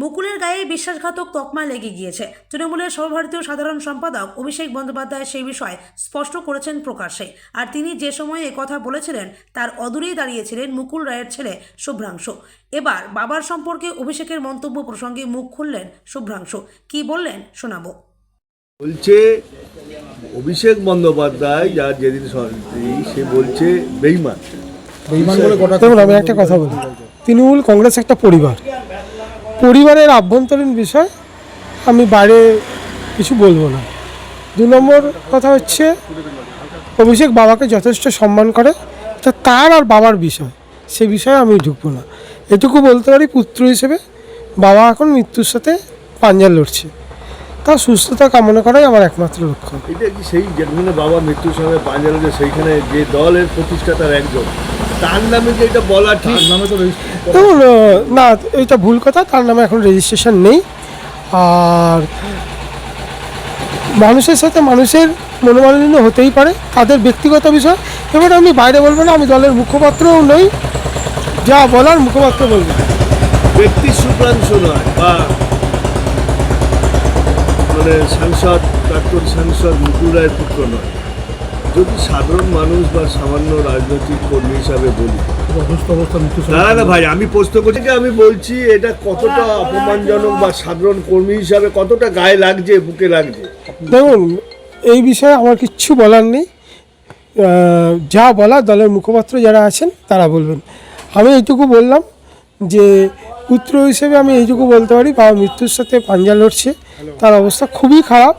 মুকুলের গায়ে বিশ্বাসঘাতক তকমা লেগে গিয়েছে। তৃণমূলের সর্বভারতীয় সাধারণ সম্পাদক অভিষেক বন্দ্যোপাধ্যায় সেই বিষয়ে স্পষ্ট করেছেন প্রকাশ্যে। আর তিনি যে সময়ে কথা বলেছিলেন তার অদূরেই দাঁড়িয়েছিলেন মুকুল রায়ের ছেলে শুভ্রাংশু। এবার বাবার সম্পর্কে অভিষেকের মন্তব্য প্রসঙ্গে মুখ খুললেন শুভ্রাংশু। কি বললেন শোনাবো। বলছে অভিষেক বন্দ্যোপাধ্যায় যার যেদিন সে বলছে বেইমান। আমি একটা কথা বলি। তৃণমূল কংগ্রেস একটা পরিবার। পরিবারের আভ্যন্তরীণ বিষয়, আমি বাইরে কিছু বলব না। দু নম্বর কথা হচ্ছে, অভিষেক বাবাকে যথেষ্ট সম্মান করে, তা তার আর বাবার বিষয়, সে বিষয়ে আমি ঢুকবো না। এটুকু বলতে পারি, পুত্র হিসেবে বাবা এখন মৃত্যুর সাথে পাঞ্জা লড়ছে। তার সুস্থতা কামনা করাই আমার একমাত্র লক্ষ্য। এটা কি সেই যেখানে বাবা মৃত্যুর সঙ্গে পাঞ্জাবে সেইখানে যে দলের প্রতিষ্ঠাতার একজন? তার নামে যে এটা বলা ঠিক? নামে তো দেখুন না এটা ভুল কথা তার নামে এখন রেজিস্ট্রেশন নেই। আর মানুষের সাথে মানুষের মনোমালিন্য হতেই পারে তাদের ব্যক্তিগত বিষয়। এবার আমি বাইরে বলব না আমি দলের মুখপাত্রও নই। যা বলার মুখপাত্র বলব। ব্যক্তি সুপ্রাংশ নয় বা মানে সাংসদ প্রাক্তন সাংসদ মুকুল রায়ের পুত্র নয়। যদি সাধারণ মানুষ বা সামান্য রাজনৈতিক কর্মী হিসাবে বলি। না না ভাই আমি প্রশ্ন করছি যে আমি বলছি এটা কতটা অপমানজনক বা সাধারণ কর্মী হিসাবে কতটা গায়ে লাগছে বুকে লাগছে? দেখুন এই বিষয়ে আমার কিচ্ছু বলার নেই। যা বলা দলের মুখপাত্র যারা আছেন তারা বলবেন। আমি এইটুকু বললাম যে পুত্র হিসেবে আমি এইটুকু বলতে পারি বাবা মৃত্যুর সাথে পাঞ্জা লড়ছে তার অবস্থা খুবই খারাপ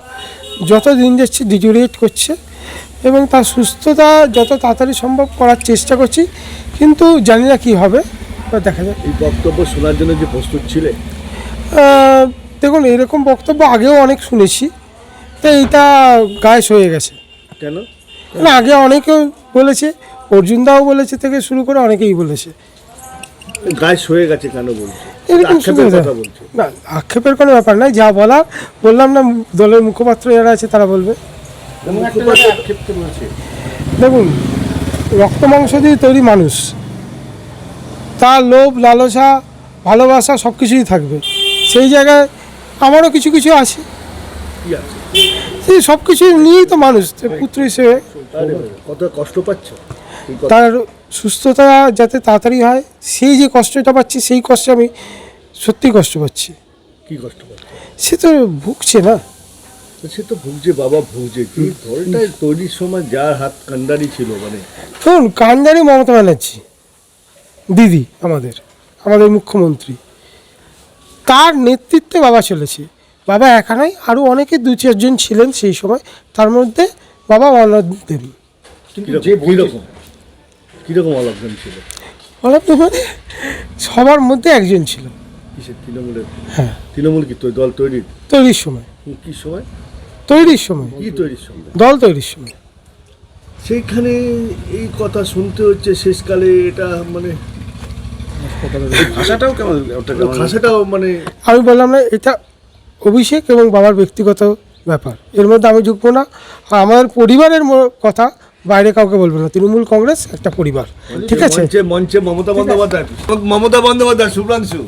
যত দিন যাচ্ছে ডিজোরিয়েট করছে এবং তার সুস্থতা যত তাড়াতাড়ি সম্ভব করার চেষ্টা করছি কিন্তু জানি না কী হবে এবার দেখা যাক। এই বক্তব্য শোনার জন্য যে প্রস্তুত ছিলে? দেখুন এরকম বক্তব্য আগেও অনেক শুনেছি তো এইটা গায়ে হয়ে গেছে। কেন? না আগে অনেকেও বলেছে অর্জুনদাও বলেছে থেকে শুরু করে অনেকেই বলেছে। গায়ে গেছে কেন বলছো? এরকম আক্ষেপের কথা বলছো। না আক্ষেপের কোনো ব্যাপার নাই যা বলার বললাম না দলের মুখপাত্র যারা আছে তারা বলবে। দেখুন রক্ত মাংস দিয়ে তৈরি মানুষ তার লোভ লালসা ভালোবাসা সব কিছুই থাকবে। সেই জায়গায় আমারও কিছু কিছু আছে। সেই সব কিছু নিয়েই তো মানুষ পুত্র হিসেবে। কত কষ্ট পাচ্ছ? তার সুস্থতা যাতে তাড়াতাড়ি হয় সেই যে কষ্টটা পাচ্ছি সেই কষ্টে আমি সত্যি কষ্ট পাচ্ছি। কি কষ্ট পাচ্ছ? সে তো ভুগছে না। সে তো ভুগছে বাবা ভুগছে। কি দলটা তৈরির সময় যার হাত কান্দারি ছিল মানে? ধরুন কান্দারি মমতা ব্যানার্জি দিদি আমাদের আমাদের মুখ্যমন্ত্রী। তার নেতৃত্বে বাবা চলেছে। বাবা একা নয় আরও অনেকে দু চারজন ছিলেন সেই সময়। তার মধ্যে বাবা অনাথ দেন কীরকম কীরকম? কীরকম অলক্ষণ ছিল? অনাথ মানে সবার মধ্যে একজন ছিল। কিসের তৃণমূলের? হ্যাঁ। তৃণমূল কি তো- দল তৈরির? তৈরির সময়। কি সময়? তৈরির সময়। কি তৈরির সময়? দল তৈরির সময়। সেইখানে এই কথা শুনতে হচ্ছে শেষকালে এটা মানে ভাষাটাও কেমন ভাষাটাও মানে আমি বললাম না এটা অভিষেক এবং বাবার ব্যক্তিগত ব্যাপার। এর মধ্যে আমি ঢুকবো না। আর আমাদের পরিবারের কথা বাইরে কাউকে বলবেন না। তৃণমূল কংগ্রেস একটা পরিবার। ঠিক আছে? মঞ্চে মঞ্চে মমতা বন্দ্যোপাধ্যায়। মমতা বন্দ্যোপাধ্যায় শুভ্রাংশু।